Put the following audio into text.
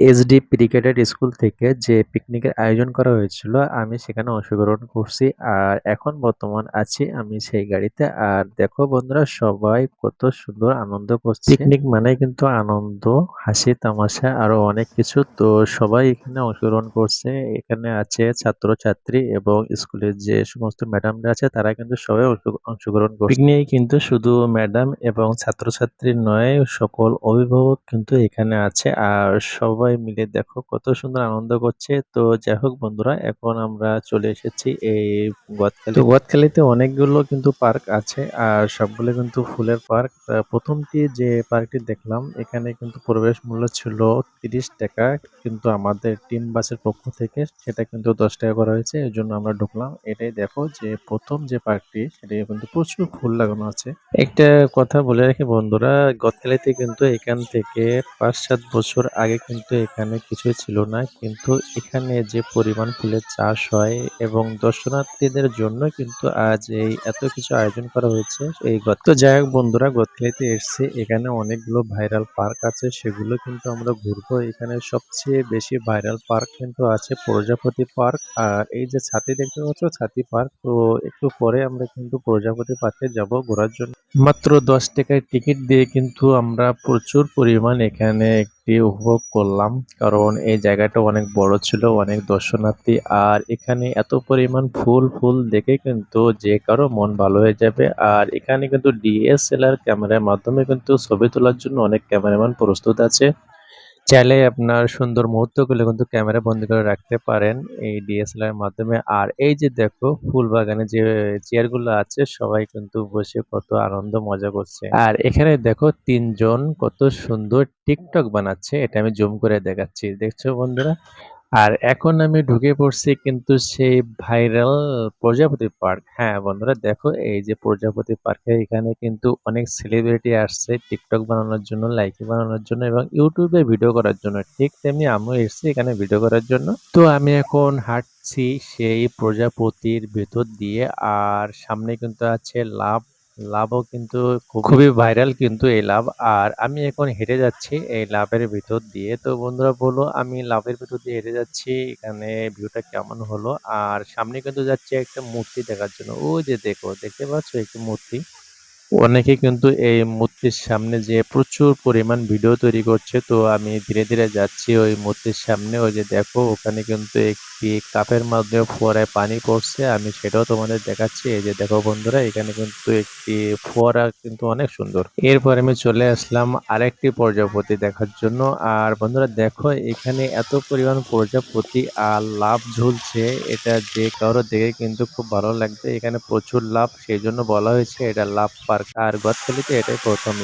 SD প্রিকেটেড school থেকে যে পিকনিকের আয়োজন করা হয়েছিল আমি সেখানে অংশগ্রহণ করছি। আর এখন বর্তমান আছি আমি সেই গাড়িতে। আর দেখো বন্ধুরা সবাই কত সুন্দর আনন্দ করছে। পিকনিক মানে কিন্তু আনন্দ হাসি তামাশা আরও অনেক কিছু। তো সবাই এখানে অংশগ্রহণ করছে। এখানে আছে ছাত্র ছাত্রী এবং স্কুলের যে সমস্ত ম্যাডামরা আছে তারা কিন্তু সবাই অংশগ্রহণ করছে। পিকনিক কিন্তু শুধু ম্যাডাম এবং ছাত্রছাত্রী নয় সকল অভিভাবক কিন্তু এখানে আছে। আর সবাই মিলে দেখো কত সুন্দর আনন্দ করছে। তো যাই হোক বন্ধুরা এখন আমরা চলে এসেছি এই গোয়াতখালী তো গোয়াতখালীতে অনেকগুলো কিন্তু পার্ক আছে আর সবগুলো কিন্তু ফুলের পার্ক। প্রথমটি যে পার্কটি দেখলাম এখানে কিন্তু প্রবেশ মূল্য ছিল তিরিশ টাকা কিন্তু আমাদের টিম বাসের পক্ষ থেকে সেটা কিন্তু দশ টাকা করা হয়েছে এর জন্য আমরা ঢুকলাম। এটাই দেখো যে প্রথম যে পার্কটি সেটা কিন্তু প্রচুর ফুল লাগানো আছে। একটা কথা বলে রাখি বন্ধুরা গদখালিতে কিন্তু এখান থেকে পাঁচ সাত বছর আগে কিন্তু এখানে কিছুই ছিল না। কিন্তু এখানে যে পরিমাণ ফুলের চাষ হয় এবং দর্শনার্থীদের জন্য কিন্তু আজ এই এত কিছু আয়োজন করা হয়েছে, এই গত তো যাই হোক বন্ধুরা গদখালিতে এসছে। এখানে অনেকগুলো ভাইরাল পার্ক আছে, সেগুলো কিন্তু আমরা ঘুরবো। এখানে সবচেয়ে বেশি ভাইরাল পার্ক কিন্তু আছে প্রজাপতি পার্ক। আর এই যে ছাতি দেখতে পাচ্ছ, ছাতি পার্ক, তো একটু পরে আমরা কিন্তু প্রজাপতি পার্কে যাব ঘোরার জন্য। মাত্র দশ টাকায় টিকিট দিয়ে কিন্তু আমরা প্রচুর পরিমাণ এখানে একটি উপভোগ করলাম। কারণ এই জায়গাটা অনেক বড় ছিল, অনেক দর্শনার্থী। আর এখানে এত পরিমাণ ফুল ফুল দেখে কিন্তু যে কারও মন ভালো হয়ে যাবে। আর এখানে কিন্তু ডিএসএলআর ক্যামেরার মাধ্যমে কিন্তু ছবি তোলার জন্য অনেক ক্যামেরাম্যান প্রস্তুত আছে। চাইলে আপনার সুন্দর মুহূর্তগুলো কিন্তু ক্যামেরা বন্দি করে রাখতে পারেন এই ডিএসএলআর এর মাধ্যমে। আর এই যে দেখো ফুল বাগানে যে চেয়ারগুলো আছে, সবাই কিন্তু বসে কত আনন্দ, মজা করছে। আর এখানে দেখো, তিনজন কত সুন্দর টিকটক বানাচ্ছে, এটা আমি জুম করে দেখাচ্ছি। দেখছ বন্ধুরা? আর এখন আমি ঢুকে পড়ছি কিন্তু সেই ভাইরাল প্রজাপতি পার্ক। হ্যাঁ বন্ধুরা দেখো, এই যে প্রজাপতি পার্কে এখানে কিন্তু অনেক সেলিব্রিটি আসছে টিকটক বানানোর জন্য লাইকি বানানোর জন্য এবং ইউটিউবে ভিডিও করার জন্য। ঠিক তেমনি আমিও এসেছি এখানে ভিডিও করার জন্য। তো আমি এখন হাঁটছি সেই প্রজাপতির ভেতর দিয়ে আর সামনে কিন্তু আছে লাভ লাভও কিন্তু খুবই ভাইরাল কিন্তু এই লাভ। আর আমি এখন হেঁটে যাচ্ছি এই লাভের ভিতর দিয়ে। তো বন্ধুরা বলো, আমি লাভের ভিতর দিয়ে হেঁটে যাচ্ছি। এখানে ভিউটা কেমন হলো? আর সামনে কিন্তু যাচ্ছে একটা মূর্তি দেখার জন্য। ওই যে দেখো, দেখতে পাচ্ছ একটি মূর্তি? অনেকে কিন্তু এই মূর্তির সামনে যে প্রচুর পরিমাণ ভিডিও তৈরি করছে, তো আমি ধীরে ধীরে যাচ্ছি ওই মূর্তির সামনে। ওই যে দেখো, ওখানে কিন্তু একটি কাপের মাধ্যমে ফোয়ারায় পানি পড়ছে। আমি সেটাও তোমাদের দেখাচ্ছি। এই যে দেখো বন্ধুরা, এখানে কিন্তু একটি ফোয়ারা কিন্তু অনেক সুন্দর। এরপর আমি চলে আসলাম আরেকটি প্রজাপতি দেখার জন্য। আর বন্ধুরা, দেখো, এখানে এত পরিমাণ প্রজাপতি আর লাভ ঝুলছে। এটা যে কারও দেখে কিন্তু খুব ভালো লাগবে এখানে প্রচুর লাভ, সেই জন্য বলা হয়েছে এটা লাভ পার্ক আর গদখালিতে এটাই প্রথম